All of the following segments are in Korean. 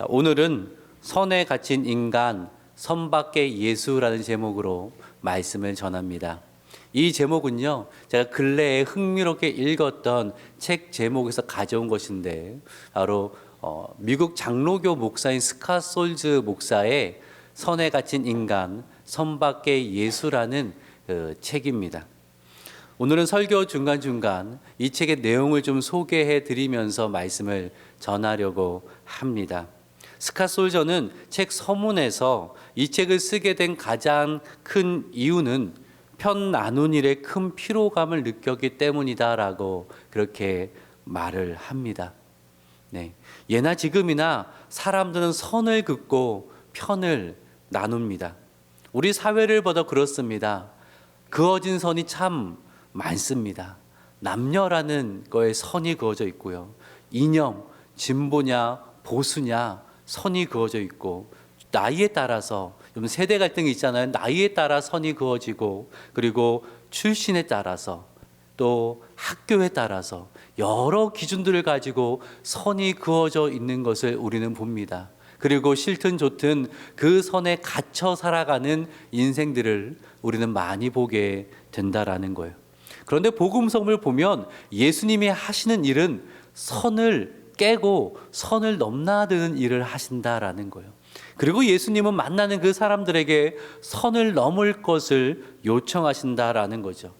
자, 오늘은 선에 갇힌 인간, 선밖의 예수라는 제목으로 말씀을 전합니다. 이 제목은요, 제가 근래에 흥미롭게 읽었던 책 제목에서 가져온 것인데, 바로 어, 미국 장로교 목사인 스카 솔즈 목사의 선에 갇힌 인간, 선밖의 예수라는 그 책입니다. 오늘은 설교 중간중간 이 책의 내용을 좀 소개해 드리면서 말씀을 전하려고 합니다. 스카솔저는 책 서문에서 이 책을 쓰게 된 가장 큰 이유는 편 나눈 일에 큰 피로감을 느꼈기 때문이다라고 그렇게 말을 합니다. 네. 예나 지금이나 사람들은 선을 긋고 편을 나눕니다. 우리 사회를 보다 그렇습니다. 그어진 선이 참 많습니다. 남녀라는 거에 선이 그어져 있고요. 이념, 진보냐, 보수냐, 선이 그어져 있고, 나이에 따라서, 좀 세대 갈등이 있잖아요. 나이에 따라 선이 그어지고, 그리고 출신에 따라서, 또 학교에 따라서 여러 기준들을 가지고 선이 그어져 있는 것을 우리는 봅니다. 그리고 싫든 좋든 그 선에 갇혀 살아가는 인생들을 우리는 많이 보게 된다라는 거예요. 그런데 복음성을 보면 예수님이 하시는 일은 선을 깨고 선을 넘나드는 일을 하신다라는 거예요. 그리고 예수님은 만나는 그 사람들에게 선을 넘을 것을 요청하신다라는 거죠.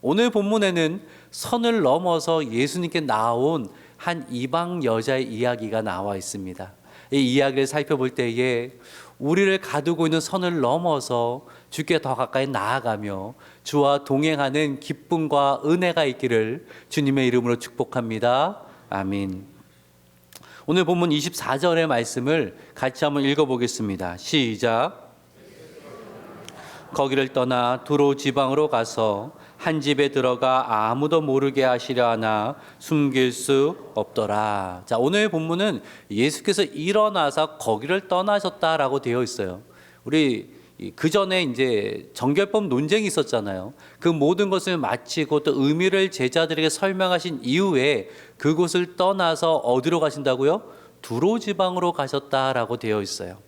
오늘 본문에는 선을 넘어서 예수님께 나온 한 이방 여자의 이야기가 나와 있습니다. 이 이야기를 살펴볼 때에 우리를 가두고 있는 선을 넘어서 주께 더 가까이 나아가며 주와 동행하는 기쁨과 은혜가 있기를 주님의 이름으로 축복합니다. 아멘. 오늘 본문 24절의 말씀을 같이 한번 읽어보겠습니다. 시작. 거기를 떠나 두로 지방으로 가서 한 집에 들어가 아무도 모르게 하시려 하나 숨길 수 없더라. 자, 오늘 본문은 예수께서 일어나서 거기를 떠나셨다라고 되어 있어요. 우리 그 전에 이제 정결법 논쟁이 있었잖아요. 그 모든 것을 마치고 또 의미를 제자들에게 설명하신 이후에 그곳을 떠나서 어디로 가신다고요? 두로 지방으로 가셨다라고 되어 있어요.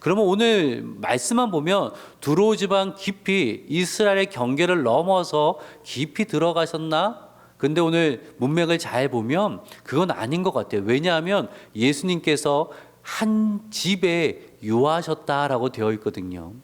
그러면 오늘 말씀만 보면 두로 지방 깊이 이스라엘의 경계를 넘어서 깊이 들어가셨나? 근데 오늘 문맥을 잘 보면 그건 아닌 것 같아요. 왜냐하면 예수님께서 한 집에 유하셨다라고 되어 있거든요.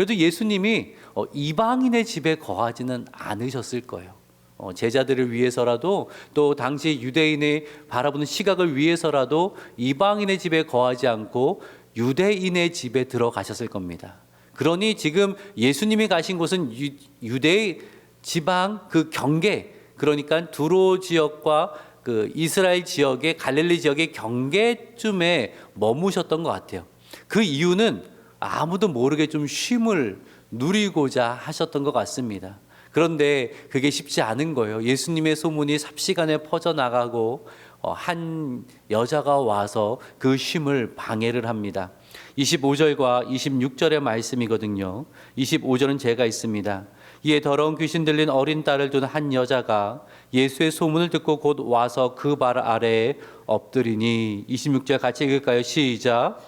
그래도 예수님이 어, 이방인의 집에 거하지는 않으셨을 거예요. 어, 제자들을 위해서라도 또 당시 유대인의 바라보는 시각을 위해서라도 이방인의 집에 거하지 않고 유대인의 집에 들어가셨을 겁니다. 그러니 지금 예수님이 가신 곳은 유, 유대 지방 그 경계 그러니까 두로 지역과 그 이스라엘 지역의 갈릴리 지역의 경계쯤에 머무셨던 것 같아요. 그 이유는 아무도 모르게 좀 쉼을 누리고자 하셨던 것 같습니다. 그런데 그게 쉽지 않은 거예요. 예수님의 소문이 삽시간에 퍼져나가고 어, 한 여자가 와서 그 쉼을 방해를 합니다. 25절과 26절의 말씀이거든요. 25절은 제가 있습니다. 이에 더러운 귀신 들린 어린 딸을 둔 한 여자가 예수의 소문을 듣고 곧 와서 그 발 아래에 엎드리니 26절 같이 읽을까요? 시작.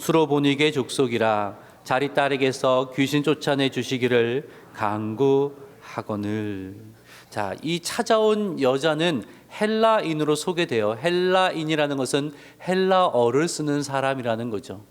수로보니게 족속이라 자리 딸에게서 귀신 쫓아내 주시기를 강구하거늘. 자, 이 찾아온 여자는 헬라인으로 소개돼요. 헬라인이라는 것은 헬라어를 쓰는 사람이라는 거죠.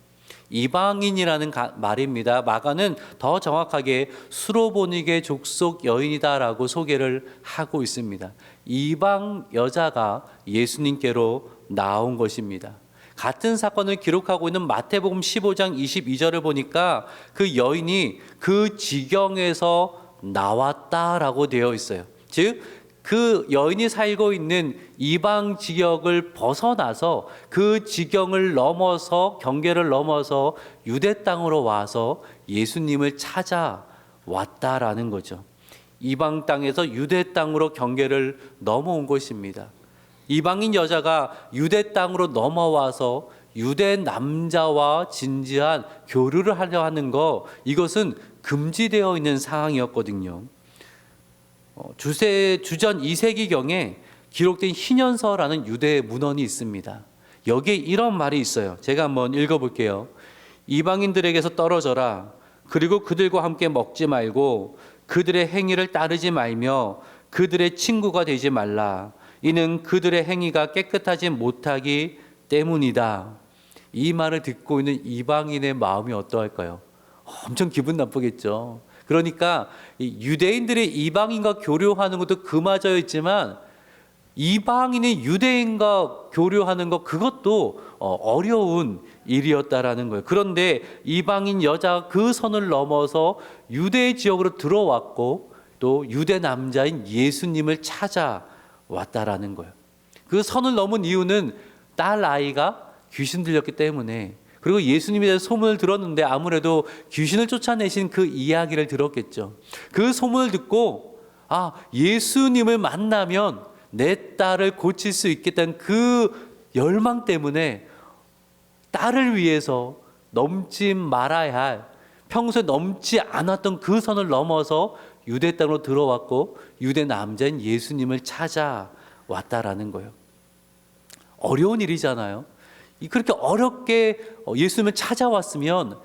이방인이라는 가, 말입니다. 마가는 더 정확하게 수로보니게 족속 여인이다라고 소개를 하고 있습니다. 이방 여자가 예수님께로 나온 것입니다. 같은 사건을 기록하고 있는 마태복음 15장 22절을 보니까 그 여인이 그 지경에서 나왔다라고 되어 있어요. 즉, 그 여인이 살고 있는 이방 지역을 벗어나서 그 지경을 넘어서 경계를 넘어서 유대 땅으로 와서 예수님을 찾아왔다라는 거죠. 이방 땅에서 유대 땅으로 경계를 넘어온 것입니다. 이방인 여자가 유대 땅으로 넘어와서 유대 남자와 진지한 교류를 하려 하는 거 이것은 금지되어 있는 상황이었거든요. 어, 주세 주전 2세기 경에 기록된 희년서라는 유대 문헌이 있습니다. 여기에 이런 말이 있어요. 제가 한번 읽어볼게요. 이방인들에게서 떨어져라. 그리고 그들과 함께 먹지 말고 그들의 행위를 따르지 말며 그들의 친구가 되지 말라. 이는 그들의 행위가 깨끗하지 못하기 때문이다. 이 말을 듣고 있는 이방인의 마음이 어떠할까요? 엄청 기분 나쁘겠죠. 그러니까 이 유대인들이 이방인과 교류하는 것도 그마저였지만 이방인이 유대인과 교류하는 것 그것도 어, 어려운 일이었다라는 거예요. 그런데 이방인 여자 그 선을 넘어서 유대 지역으로 들어왔고 또 유대 남자인 예수님을 찾아 왔다라는 거예요. 그 선을 넘은 이유는 딸 아이가 귀신 들렸기 때문에 그리고 예수님에 대해서 소문을 들었는데 아무래도 귀신을 쫓아내신 그 이야기를 들었겠죠. 그 소문을 듣고 아 예수님을 만나면 내 딸을 고칠 수 있겠다는 그 열망 때문에 딸을 위해서 넘지 말아야 할 평소에 넘지 않았던 그 선을 넘어서 유대 땅으로 들어왔고 유대 남자인 예수님을 찾아왔다라는 거예요. 어려운 일이잖아요. 이 그렇게 어렵게 어, 예수님을 찾아왔으면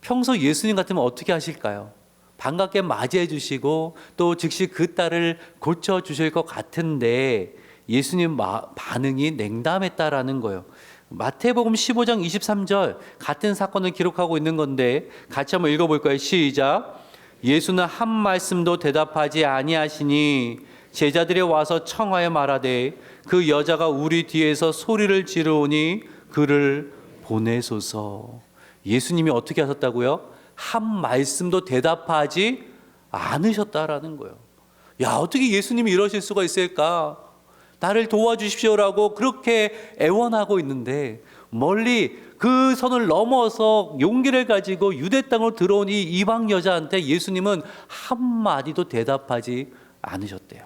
평소 예수님 같으면 어떻게 하실까요? 반갑게 맞이해 주시고 또 즉시 그 딸을 고쳐 주실 것 같은데 예수님 마- 반응이 냉담했다라는 거예요. 마태복음 15장 23절 같은 사건을 기록하고 있는 건데 같이 한번 읽어볼까요? 시작. 예수는 한 말씀도 대답하지 아니하시니 제자들이 와서 청하여 말하되 그 여자가 우리 뒤에서 소리를 지르오니 그를 보내소서. 예수님이 어떻게 하셨다고요? 한 말씀도 대답하지 않으셨다라는 거예요. 야, 어떻게 예수님이 이러실 수가 있을까? 나를 도와주십시오라고 그렇게 애원하고 있는데 멀리 그 선을 넘어서 용기를 가지고 유대 땅으로 들어온 이 이방 여자한테 예수님은 한마디도 대답하지 않으셨대요.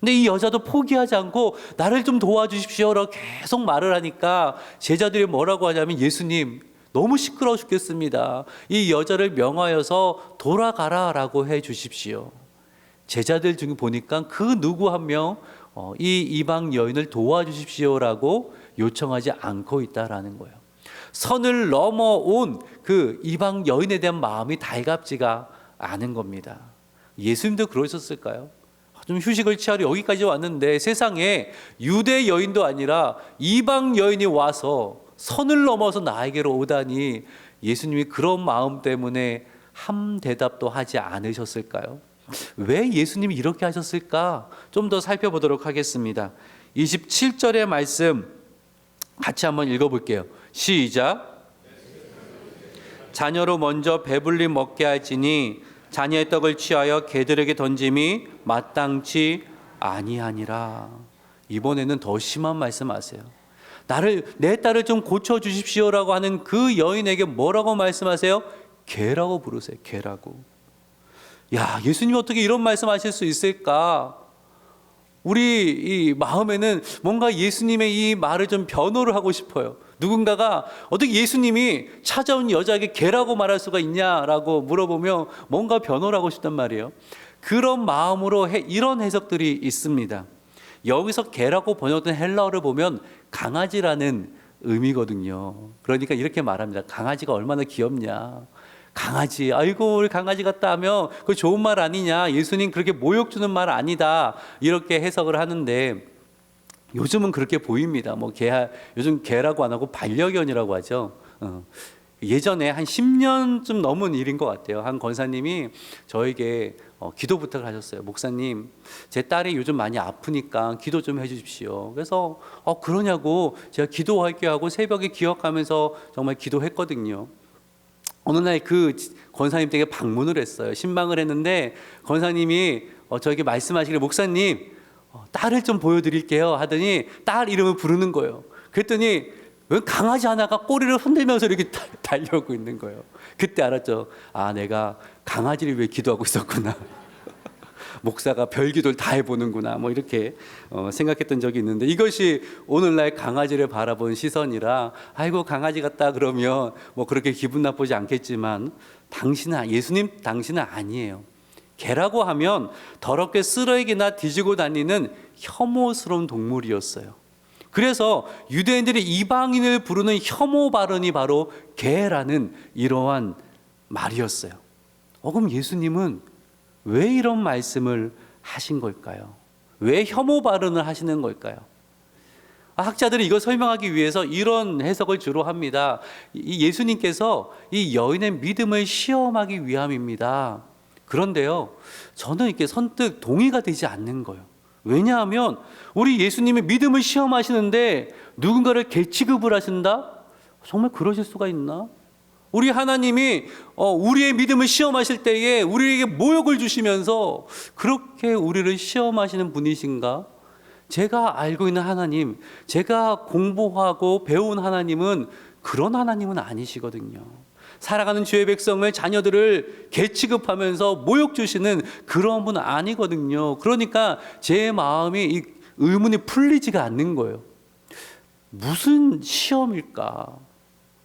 근데 이 여자도 포기하지 않고 나를 좀 도와주십시오라고 계속 말을 하니까 제자들이 뭐라고 하냐면 예수님 너무 시끄러워 죽겠습니다. 이 여자를 명하여서 돌아가라라고 해 주십시오. 제자들 중에 보니까 그 누구 한 명 이 이방 여인을 도와주십시오라고 요청하지 않고 있다라는 거예요. 선을 넘어온 그 이방 여인에 대한 마음이 달갑지가 않은 겁니다. 예수님도 그러셨을까요? 좀 휴식을 취하러 여기까지 왔는데 세상에 유대 여인도 아니라 이방 여인이 와서 선을 넘어서 나에게로 오다니 예수님이 그런 마음 때문에 한 대답도 하지 않으셨을까요? 왜 예수님이 이렇게 하셨을까? 좀 더 살펴보도록 하겠습니다. 27절의 말씀 같이 한번 읽어볼게요. 시작. 자녀로 먼저 배불리 먹게 할지니 자녀의 떡을 취하여 개들에게 던짐이 마땅치 아니하니라. 이번에는 더 심한 말씀하세요. 나를 내 딸을 좀 고쳐 주십시오라고 하는 그 여인에게 뭐라고 말씀하세요? 개라고 부르세요. 개라고. 야, 예수님이 어떻게 이런 말씀하실 수 있을까? 우리 이 마음에는 뭔가 예수님의 이 말을 좀 변호를 하고 싶어요. 누군가가 어떻게 예수님이 찾아온 여자에게 개라고 말할 수가 있냐라고 물어보면 뭔가 변호를 하고 싶단 말이에요. 그런 마음으로 해, 이런 해석들이 있습니다. 여기서 개라고 번역된 헬라어를 보면 강아지라는 의미거든요. 그러니까 이렇게 말합니다. 강아지가 얼마나 귀엽냐. 강아지, 아이고 우리 강아지 같다 하면 그 좋은 말 아니냐? 예수님 그렇게 모욕 주는 말 아니다. 이렇게 해석을 하는데 요즘은 그렇게 보입니다. 뭐 개, 요즘 개라고 안 하고 반려견이라고 하죠. 어. 예전에 한 10년쯤 넘은 일인 것 같아요. 한 권사님이 저에게 어, 기도 부탁을 하셨어요. 목사님, 제 딸이 요즘 많이 아프니까 기도 좀 해주십시오. 그래서 어 그러냐고 제가 기도할게 하고 새벽에 기억하면서 정말 기도했거든요. 어느 날 그 권사님 댁에 방문을 했어요. 신방을 했는데 권사님이 어, 저에게 말씀하시길 목사님 어, 딸을 좀 보여드릴게요 하더니 딸 이름을 부르는 거예요. 그랬더니 왜 강아지 하나가 꼬리를 흔들면서 이렇게 달- 달려오고 있는 거예요. 그때 알았죠. 아 내가 강아지를 위해 기도하고 있었구나. 목사가 별기도를 다 해보는구나 뭐 이렇게 어, 생각했던 적이 있는데 이것이 오늘날 강아지를 바라본 시선이라 아이고 강아지 같다 그러면 뭐 그렇게 기분 나쁘지 않겠지만 당신은 아- 예수님 당신은 아니에요. 개라고 하면 더럽게 쓰레기나 뒤지고 다니는 혐오스러운 동물이었어요. 그래서 유대인들이 이방인을 부르는 혐오 발언이 바로 개라는 이러한 말이었어요. 어, 그럼 예수님은 왜 이런 말씀을 하신 걸까요? 왜 혐오 발언을 하시는 걸까요? 아, 학자들이 이거 설명하기 위해서 이런 해석을 주로 합니다. 이 예수님께서 이 여인의 믿음을 시험하기 위함입니다. 그런데요, 저는 이렇게 선뜻 동의가 되지 않는 거예요. 왜냐하면 우리 예수님이 믿음을 시험하시는데 누군가를 개취급을 하신다? 정말 그러실 수가 있나? 우리 하나님이 어, 우리의 믿음을 시험하실 때에 우리에게 모욕을 주시면서 그렇게 우리를 시험하시는 분이신가? 제가 알고 있는 하나님, 제가 공부하고 배운 하나님은 그런 하나님은 아니시거든요. 살아가는 주의 백성을 자녀들을 개취급하면서 모욕 주시는 그런 분은 아니거든요. 그러니까 제 마음이 이 의문이 풀리지가 않는 거예요. 무슨 시험일까?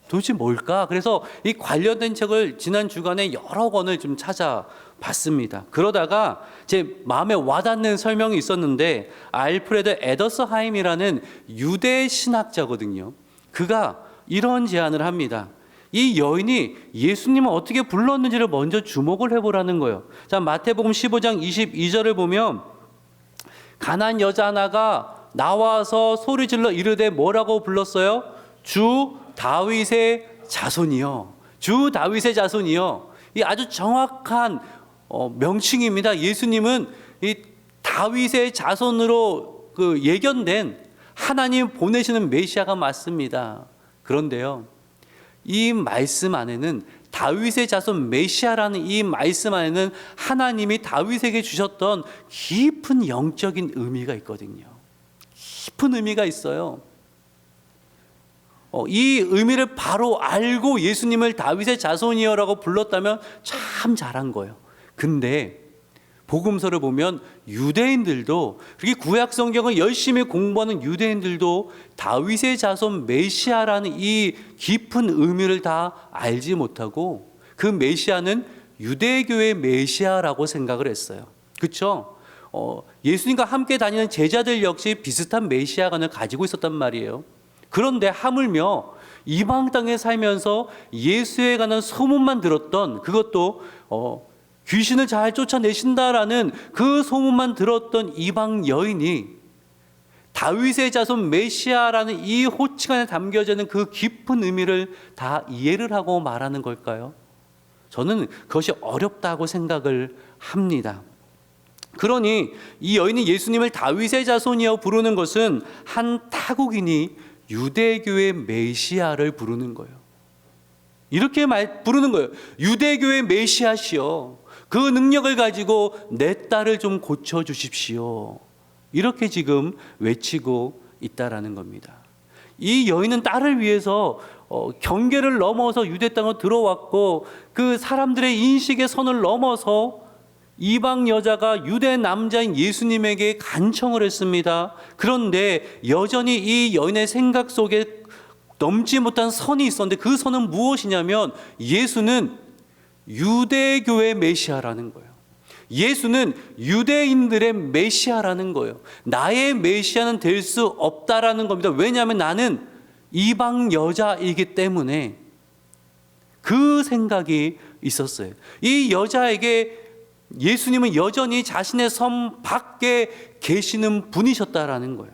도대체 뭘까? 그래서 이 관련된 책을 지난 주간에 여러 권을 좀 찾아봤습니다. 그러다가 제 마음에 와닿는 설명이 있었는데 알프레드 에더스하임이라는 유대 신학자거든요. 그가 이런 제안을 합니다. 이 여인이 예수님을 어떻게 불렀는지를 먼저 주목을 해보라는 거예요. 자, 마태복음 15장 22절을 보면 가난 여자 하나가 나와서 소리 질러 이르되 뭐라고 불렀어요? 주 다윗의 자손이요. 주 다윗의 자손이요. 이 아주 정확한 어, 명칭입니다. 예수님은 이 다윗의 자손으로 그 예견된 하나님 보내시는 메시아가 맞습니다. 그런데요. 이 말씀 안에는 다윗의 자손 메시아라는 이 말씀 안에는 하나님이 다윗에게 주셨던 깊은 영적인 의미가 있거든요. 깊은 의미가 있어요. 어, 이 의미를 바로 알고 예수님을 다윗의 자손이여라고 불렀다면 참 잘한 거예요. 근데 복음서를 보면 유대인들도 그렇게 구약 성경을 열심히 공부하는 유대인들도 다윗의 자손 메시아라는 이 깊은 의미를 다 알지 못하고 그 메시아는 유대교의 메시아라고 생각을 했어요. 그렇죠? 어, 예수님과 함께 다니는 제자들 역시 비슷한 메시아관을 가지고 있었단 말이에요. 그런데 하물며 이방 땅에 살면서 예수에 관한 소문만 들었던 그것도 어, 귀신을 잘 쫓아내신다라는 그 소문만 들었던 이방 여인이 다윗의 자손 메시아라는 이 호칭 안에 담겨져 있는 그 깊은 의미를 다 이해를 하고 말하는 걸까요? 저는 그것이 어렵다고 생각을 합니다. 그러니 이 여인이 예수님을 다윗의 자손이여 부르는 것은 한 타국인이 유대교의 메시아를 부르는 거예요. 이렇게 말 부르는 거예요. 유대교의 메시아시여. 그 능력을 가지고 내 딸을 좀 고쳐 주십시오. 이렇게 지금 외치고 있다라는 겁니다. 이 여인은 딸을 위해서 어, 경계를 넘어서 유대 땅으로 들어왔고 그 사람들의 인식의 선을 넘어서 이방 여자가 유대 남자인 예수님에게 간청을 했습니다. 그런데 여전히 이 여인의 생각 속에 넘지 못한 선이 있었는데 그 선은 무엇이냐면 예수는 유대교의 메시아라는 거예요. 예수는 유대인들의 메시아라는 거예요. 나의 메시아는 될 수 없다라는 겁니다. 왜냐하면 나는 이방 여자이기 때문에 그 생각이 있었어요. 이 여자에게 예수님은 여전히 자신의 섬 밖에 계시는 분이셨다라는 거예요.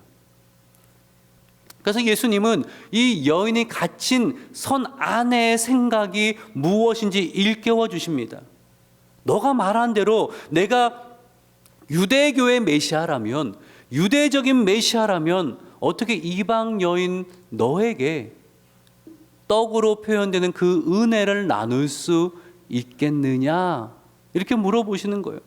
그래서 예수님은 이 여인이 갇힌 선 안의 생각이 무엇인지 일깨워 주십니다. 너가 말한 대로 내가 유대교의 메시아라면 유대적인 메시아라면 어떻게 이방 여인 너에게 떡으로 표현되는 그 은혜를 나눌 수 있겠느냐? 이렇게 물어보시는 거예요.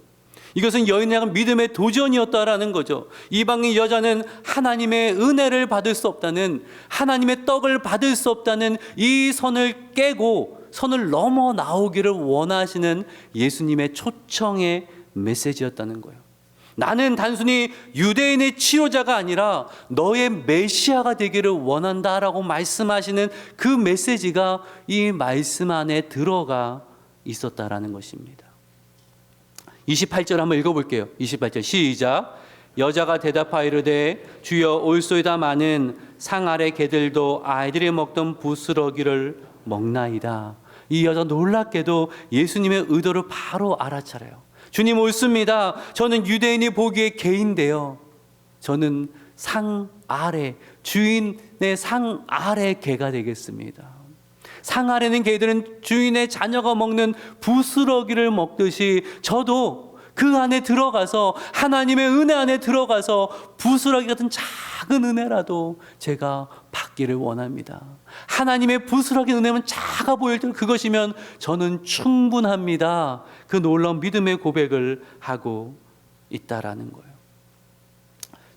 이것은 약은 믿음의 도전이었다라는 거죠. 이방인 여자는 하나님의 은혜를 받을 수 없다는 하나님의 떡을 받을 수 없다는 이 선을 깨고 선을 넘어 나오기를 원하시는 예수님의 초청의 메시지였다는 거예요. 나는 단순히 유대인의 치료자가 아니라 너의 메시아가 되기를 원한다라고 말씀하시는 그 메시지가 이 말씀 안에 들어가 있었다라는 것입니다. 28절 한번 읽어볼게요. 28절 시작. 여자가 대답하이르되 주여 올소이다 마는 상 아래 개들도 아이들이 먹던 부스러기를 먹나이다. 이 여자 놀랍게도 예수님의 의도를 바로 알아차려요. 주님 옳습니다. 저는 유대인이 보기에 개인데요. 저는 상 아래 주인의 상 아래 개가 되겠습니다. 상 아래는 개들은 주인의 자녀가 먹는 부스러기를 먹듯이 저도 그 안에 들어가서 하나님의 은혜 안에 들어가서 부스러기 같은 작은 은혜라도 제가 받기를 원합니다. 하나님의 부스러기 은혜는 작아 보일 때 그것이면 저는 충분합니다. 그 놀라운 믿음의 고백을 하고 있다라는 거예요.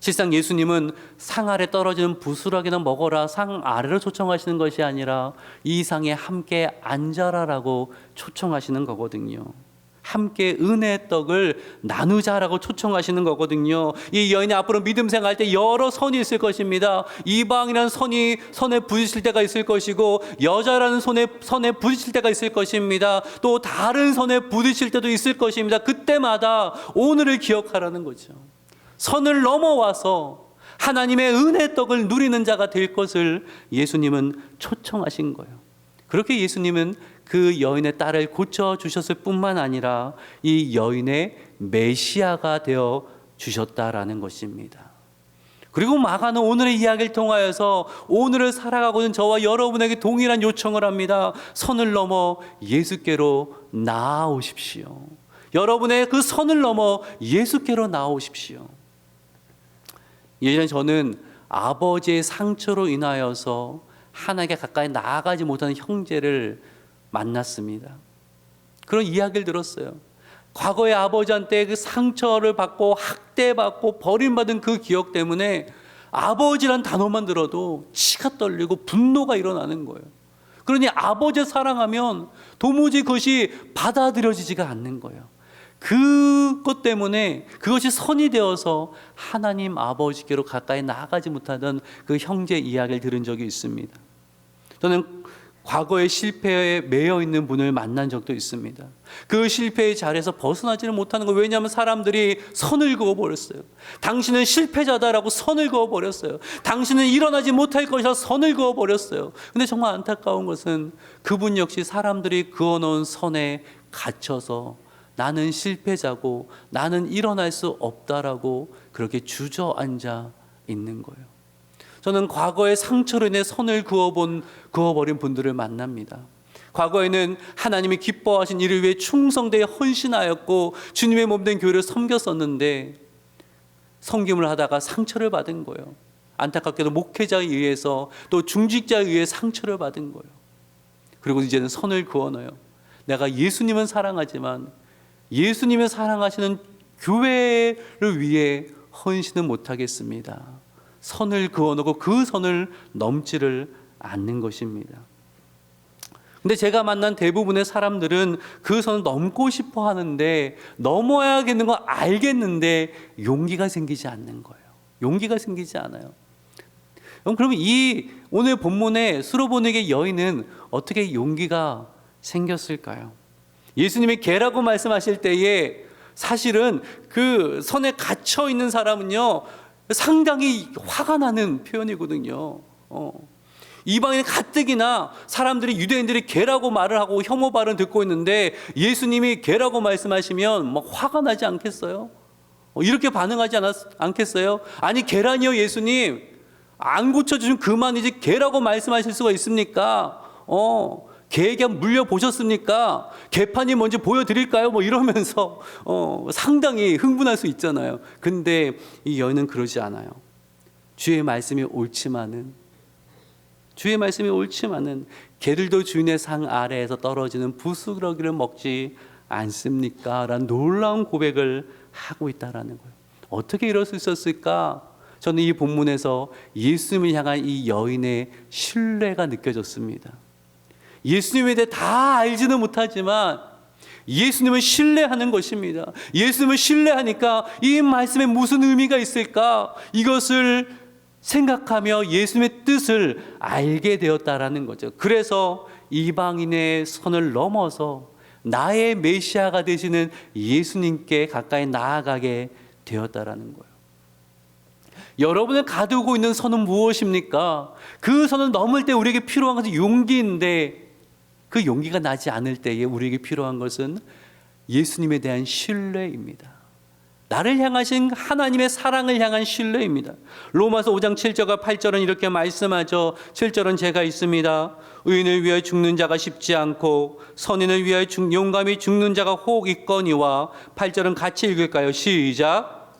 실상 예수님은 상 아래 떨어지는 부스러기나 먹어라 상 아래로 초청하시는 것이 아니라 이 상에 함께 앉아라라고 초청하시는 거거든요. 함께 은혜의 떡을 나누자라고 초청하시는 거거든요. 이 여인이 앞으로 믿음 생활할 때 여러 선이 있을 것입니다. 이방이라는 선이 선에 부딪힐 때가 있을 것이고 여자라는 선에 선에 부딪힐 때가 있을 것입니다. 또 다른 선에 부딪힐 때도 있을 것입니다. 그때마다 오늘을 기억하라는 거죠. 선을 넘어와서 하나님의 은혜 떡을 누리는 자가 될 것을 예수님은 초청하신 거예요. 그렇게 예수님은 그 여인의 딸을 고쳐 주셨을 뿐만 아니라 이 여인의 메시아가 되어 주셨다라는 것입니다. 그리고 마가는 오늘의 이야기를 통하여서 오늘을 살아가고 있는 저와 여러분에게 동일한 요청을 합니다. 선을 넘어 예수께로 나아오십시오. 여러분의 그 선을 넘어 예수께로 나아오십시오. 예전에 저는 아버지의 상처로 인하여서 하나님께 가까이 나아가지 못하는 형제를 만났습니다. 그런 이야기를 들었어요. 과거에 아버지한테 그 상처를 받고 학대받고 버림받은 그 기억 때문에 아버지란 단어만 들어도 치가 떨리고 분노가 일어나는 거예요. 그러니 아버지 사랑하면 도무지 그것이 받아들여지지가 않는 거예요. 그것 때문에 그것이 선이 되어서 하나님 아버지께로 가까이 나아가지 못하던 그 형제 이야기를 들은 적이 있습니다. 저는 과거의 실패에 매여 있는 분을 만난 적도 있습니다. 그 실패의 자리에서 벗어나지를 못하는 거 왜냐하면 사람들이 선을 그어 버렸어요. 당신은 실패자다라고 선을 그어 버렸어요. 당신은 일어나지 못할 것이라 선을 그어 버렸어요. 근데 정말 안타까운 것은 그분 역시 사람들이 그어 놓은 선에 갇혀서 나는 실패자고 나는 일어날 수 없다라고 그렇게 주저앉아 있는 거예요. 저는 과거의 상처로 인해 선을 그어본 그어버린 분들을 만납니다. 과거에는 하나님이 기뻐하신 일을 위해 충성되어 헌신하였고 주님의 몸된 교회를 섬겼었는데 섬김을 하다가 상처를 받은 거예요. 안타깝게도 목회자에 의해서 또 중직자에 의해 상처를 받은 거예요. 그리고 이제는 선을 그어넣어요. 내가 예수님은 사랑하지만 예수님을 사랑하시는 교회를 위해 헌신은 못하겠습니다. 선을 그어놓고 그 선을 넘지를 않는 것입니다. 근데 제가 만난 대부분의 사람들은 그 선을 넘고 싶어 하는데 넘어야겠는 거 알겠는데 용기가 생기지 않는 거예요. 용기가 생기지 않아요. 그럼 이 오늘 본문의 수로보내게 여인은 어떻게 용기가 생겼을까요? 예수님이 개라고 말씀하실 때에 사실은 그 선에 갇혀 있는 사람은요 상당히 화가 나는 표현이거든요. 어. 이방인 가뜩이나 사람들이 유대인들이 개라고 말을 하고 혐오 발언 듣고 있는데 예수님이 개라고 말씀하시면 막 화가 나지 않겠어요? 어, 이렇게 반응하지 않았, 않겠어요? 아니 개라니요 예수님 안 고쳐주시면 그만이지 개라고 말씀하실 수가 있습니까? 어. 개에게 물려 보셨습니까? 개판이 뭔지 보여드릴까요? 뭐 이러면서 어, 상당히 흥분할 수 있잖아요. 근데 이 여인은 그러지 않아요. 주의 말씀이 옳지만은 주의 말씀이 옳지만은 개들도 주인의 상 아래에서 떨어지는 부스러기를 먹지 않습니까? 라는 놀라운 고백을 하고 있다라는 거예요. 어떻게 이럴 수 있었을까? 저는 이 본문에서 예수님을 향한 이 여인의 신뢰가 느껴졌습니다. 예수님에 대해 다 알지는 못하지만 예수님을 신뢰하는 것입니다. 예수님을 신뢰하니까 이 말씀에 무슨 의미가 있을까? 이것을 생각하며 예수님의 뜻을 알게 되었다라는 거죠. 그래서 이방인의 선을 넘어서 나의 메시아가 되시는 예수님께 가까이 나아가게 되었다라는 거예요. 여러분을 가두고 있는 선은 무엇입니까? 그 선을 넘을 때 우리에게 필요한 것은 용기인데 그 용기가 나지 않을 때에 우리에게 필요한 것은 예수님에 대한 신뢰입니다. 나를 향하신 하나님의 사랑을 향한 신뢰입니다. 로마서 5장 7절과 8절은 이렇게 말씀하죠. 7절은 제가 있습니다. 의인을 위하여 죽는 자가 쉽지 않고 선인을 위하여 죽, 용감히 죽는 자가 혹 있거니와 8절은 같이 읽을까요? 시작.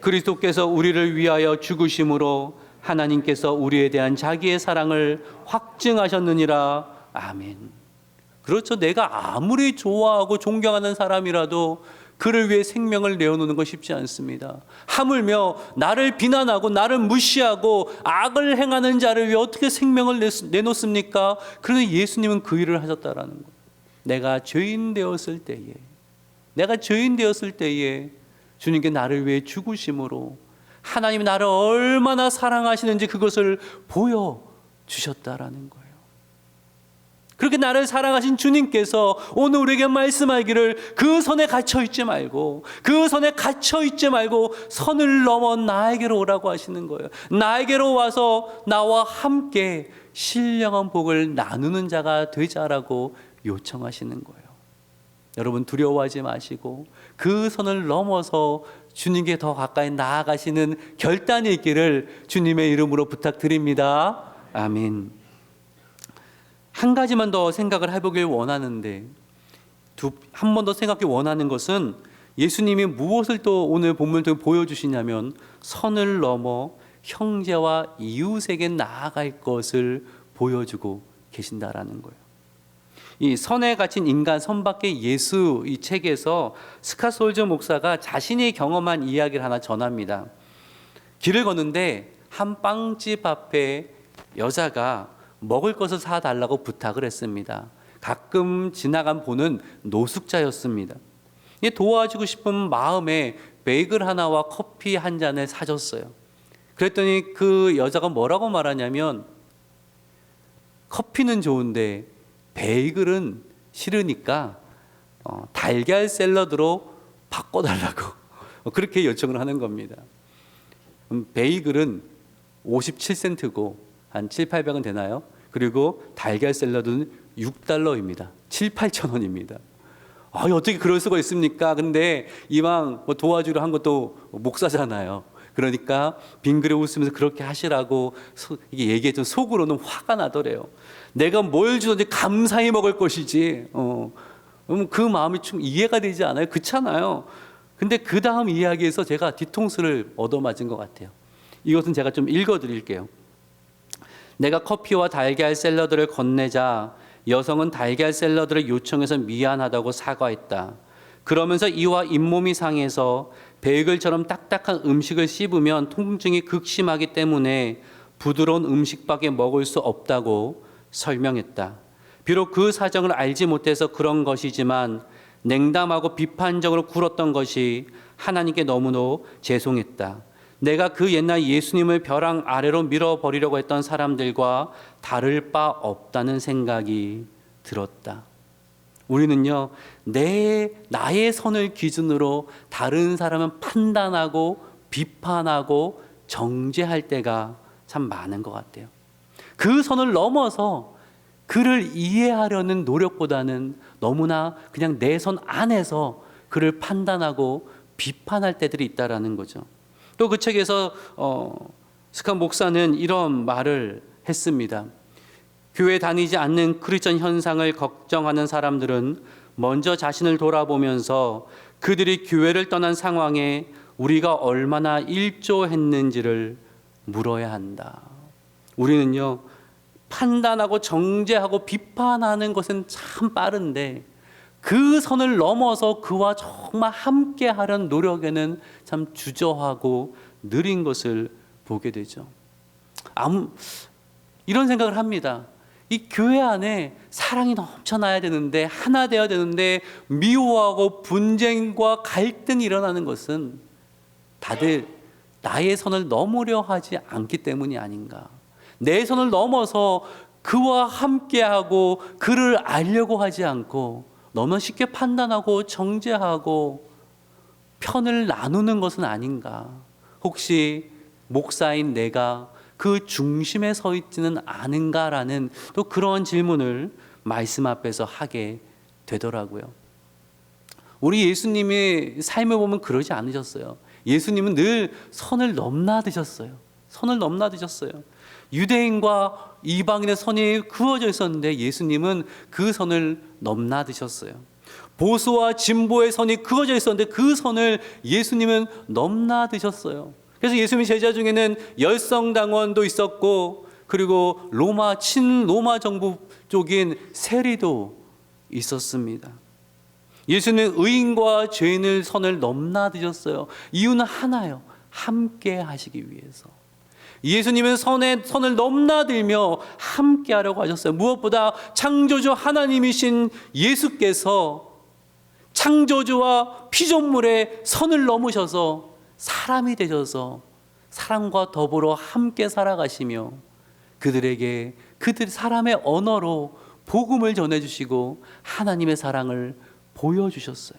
그리스도께서 우리를 위하여 죽으심으로 하나님께서 우리에 대한 자기의 사랑을 확증하셨느니라. 아멘. 그렇죠. 내가 아무리 좋아하고 존경하는 사람이라도 그를 위해 생명을 내어놓는 건 쉽지 않습니다. 하물며 나를 비난하고 나를 무시하고 악을 행하는 자를 위해 어떻게 생명을 내- 내놓습니까? 그런데 예수님은 그 일을 하셨다라는 거. 내가 죄인 되었을 때에, 내가 죄인 되었을 때에 주님께 나를 위해 죽으심으로 하나님이 나를 얼마나 사랑하시는지 그것을 보여 주셨다라는 거예요. 그렇게 나를 사랑하신 주님께서 오늘 우리에게 말씀하기를 그 선에 갇혀 있지 말고 그 선에 갇혀 있지 말고 선을 넘어 나에게로 오라고 하시는 거예요. 나에게로 와서 나와 함께 신령한 복을 나누는 자가 되자라고 요청하시는 거예요. 여러분 두려워하지 마시고 그 선을 넘어서 주님께 더 가까이 나아가시는 결단이 있기를 주님의 이름으로 부탁드립니다. 아멘. 한 가지만 더 생각을 해보길 원하는데 한 번 더 생각해 원하는 것은 예수님이 무엇을 또 오늘 본문을 통해 보여주시냐면 선을 넘어 형제와 이웃에게 나아갈 것을 보여주고 계신다라는 거예요. 이 선에 갇힌 인간 선밖의 예수 이 책에서 스카 솔저 목사가 자신이 경험한 이야기를 하나 전합니다. 길을 걷는데 한 빵집 앞에 여자가 먹을 것을 사 달라고 부탁을 했습니다. 가끔 지나간 보는 노숙자였습니다. 이 도와주고 싶은 마음에 베이글 하나와 커피 한 잔을 사줬어요. 그랬더니 그 여자가 뭐라고 말하냐면 커피는 좋은데 베이글은 싫으니까 어, 달걀 샐러드로 바꿔달라고 그렇게 요청을 하는 겁니다. 음, 베이글은 57센트고 한 7, 800원 되나요? 그리고 달걀 샐러드는 6달러입니다. 7, 8천 원입니다. 아, 어떻게 그럴 수가 있습니까? 근데 이왕 뭐 도와주려 한 것도 목사잖아요. 그러니까 빙그레 웃으면서 그렇게 하시라고 소, 이게 얘기했던 속으로는 화가 나더래요. 내가 뭘 주든지 감사히 먹을 것이지. 어. 그럼 그 마음이 좀 이해가 되지 않아요? 그렇잖아요. 근데 그 다음 이야기에서 제가 뒤통수를 얻어맞은 것 같아요. 이것은 제가 좀 읽어드릴게요. 내가 커피와 달걀 샐러드를 건네자 여성은 달걀 샐러드를 요청해서 미안하다고 사과했다. 그러면서 이와 잇몸이 상해서 베이글처럼 딱딱한 음식을 씹으면 통증이 극심하기 때문에 부드러운 음식밖에 먹을 수 없다고 설명했다. 비록 그 사정을 알지 못해서 그런 것이지만 냉담하고 비판적으로 굴었던 것이 하나님께 너무도 죄송했다. 내가 그 옛날 예수님을 벼랑 아래로 밀어버리려고 했던 사람들과 다를 바 없다는 생각이 들었다. 우리는요, 내, 나의 선을 기준으로 다른 사람은 판단하고 비판하고 정죄할 때가 참 많은 것 같아요. 그 선을 넘어서 그를 이해하려는 노력보다는 너무나 그냥 내 선 안에서 그를 판단하고 비판할 때들이 있다라는 거죠. 또 그 책에서 어, 스칸 목사는 이런 말을 했습니다. 교회 다니지 않는 크리스천 현상을 걱정하는 사람들은 먼저 자신을 돌아보면서 그들이 교회를 떠난 상황에 우리가 얼마나 일조했는지를 물어야 한다. 우리는요, 판단하고 정죄하고 비판하는 것은 참 빠른데 그 선을 넘어서 그와 정말 함께 하려는 노력에는 참 주저하고 느린 것을 보게 되죠. 아무, 이런 생각을 합니다. 이 교회 안에 사랑이 넘쳐나야 되는데 하나 되어야 되는데 미워하고 분쟁과 갈등이 일어나는 것은 다들 나의 선을 넘으려 하지 않기 때문이 아닌가. 내 선을 넘어서 그와 함께하고 그를 알려고 하지 않고 너무 쉽게 판단하고 정죄하고 편을 나누는 것은 아닌가. 혹시 목사인 내가 그 중심에 서 있지는 않은가라는 또 그런 질문을 말씀 앞에서 하게 되더라고요. 우리 예수님의 삶을 보면 그러지 않으셨어요. 예수님은 늘 선을 넘나드셨어요. 선을 넘나드셨어요. 유대인과 이방인의 선이 그어져 있었는데 예수님은 그 선을 넘나드셨어요. 보수와 진보의 선이 그어져 있었는데 그 선을 예수님은 넘나드셨어요. 그래서 예수님 제자 중에는 열성당원도 있었고 그리고 로마 친 로마 정부 쪽인 세리도 있었습니다. 예수는 의인과 죄인을 선을 넘나드셨어요. 이유는 하나요. 함께 하시기 위해서. 예수님은 선에 선을 넘나들며 함께 하려고 하셨어요. 무엇보다 창조주 하나님이신 예수께서 창조주와 피조물의 선을 넘으셔서 사람이 되셔서 사람과 더불어 함께 살아가시며 그들에게 그들 사람의 언어로 복음을 전해주시고 하나님의 사랑을 보여주셨어요.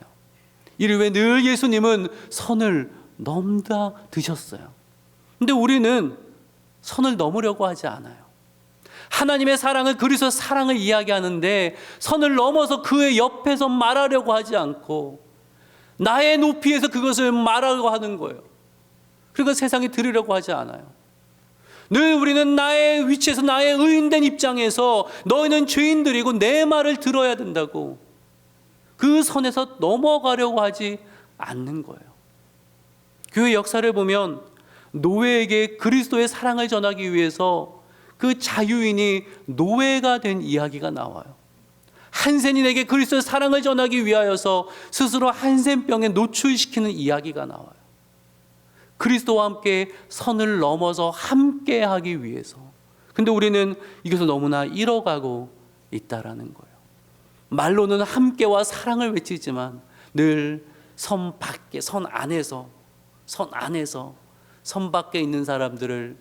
이를 늘 예수님은 선을 넘다 드셨어요. 근데 우리는 선을 넘으려고 하지 않아요. 하나님의 사랑을 그리스도 사랑을 이야기하는데 선을 넘어서 그의 옆에서 말하려고 하지 않고 나의 높이에서 그것을 말하려고 하는 거예요. 그러니까 세상에 들으려고 하지 않아요. 늘 우리는 나의 위치에서 나의 의인된 입장에서 너희는 죄인들이고 내 말을 들어야 된다고 그 선에서 넘어가려고 하지 않는 거예요. 교회 역사를 보면 노예에게 그리스도의 사랑을 전하기 위해서 그 자유인이 노예가 된 이야기가 나와요. 한센인에게 그리스도의 사랑을 전하기 위하여서 스스로 한센병에 노출시키는 이야기가 나와요. 그리스도와 함께 선을 넘어서 함께 하기 위해서. 근데 우리는 이것을 너무나 잃어가고 있다라는 거예요. 말로는 함께와 사랑을 외치지만 늘 선 밖에, 선 안에서, 선 안에서, 선 밖에 있는 사람들을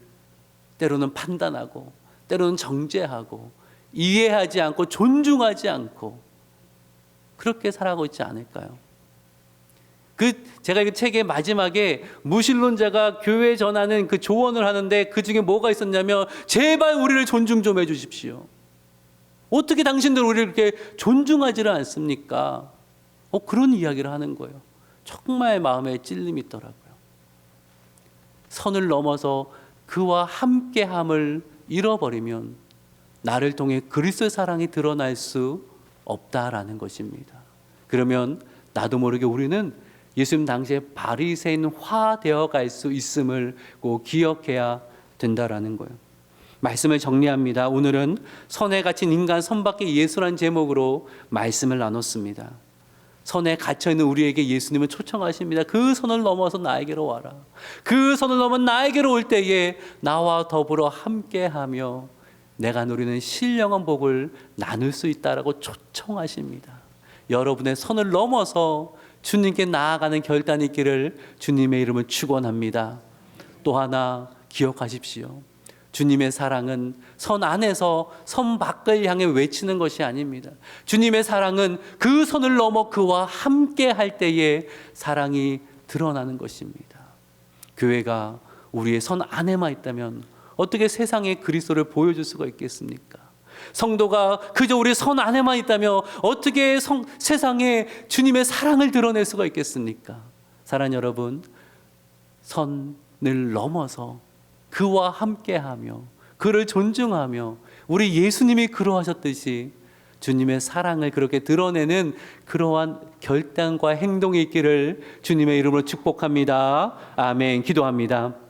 때로는 판단하고, 때로는 정죄하고, 이해하지 않고, 존중하지 않고, 그렇게 살아가고 있지 않을까요? 그 제가 이 책의 마지막에 무신론자가 교회 전하는 그 조언을 하는데 그 중에 뭐가 있었냐면 제발 우리를 존중 좀 해주십시오. 어떻게 당신들 우리를 이렇게 존중하지를 않습니까? 어, 그런 이야기를 하는 거예요. 정말 마음에 찔림이 있더라고요. 선을 넘어서 그와 함께함을 잃어버리면 나를 통해 그리스도의 사랑이 드러날 수 없다라는 것입니다. 그러면 나도 모르게 우리는 예수님 당시에 바리새인화 되어 갈 수 있음을 꼭 기억해야 된다라는 거예요. 말씀을 정리합니다. 오늘은 선에 갇힌 인간 선밖에 예수란 제목으로 말씀을 나눴습니다. 선에 갇혀 있는 우리에게 예수님은 초청하십니다. 그 선을 넘어서 나에게로 와라. 그 선을 넘어 나에게로 올 때에 나와 더불어 함께하며 내가 누리는 신령한 복을 나눌 수 있다라고 초청하십니다. 여러분의 선을 넘어서 주님께 나아가는 결단이 있기를 주님의 이름을 축원합니다. 또 하나 기억하십시오. 주님의 사랑은 선 안에서 선 밖을 향해 외치는 것이 아닙니다. 주님의 사랑은 그 선을 넘어 그와 함께 할 때에 사랑이 드러나는 것입니다. 교회가 우리의 선 안에만 있다면 어떻게 세상에 그리스도를 보여줄 수가 있겠습니까? 성도가 그저 우리 선 안에만 있다면 어떻게 성, 세상에 주님의 사랑을 드러낼 수가 있겠습니까? 사랑 여러분, 선을 넘어서 그와 함께하며 그를 존중하며 우리 예수님이 그러하셨듯이 주님의 사랑을 그렇게 드러내는 그러한 결단과 행동이 있기를 주님의 이름으로 축복합니다. 아멘. 기도합니다.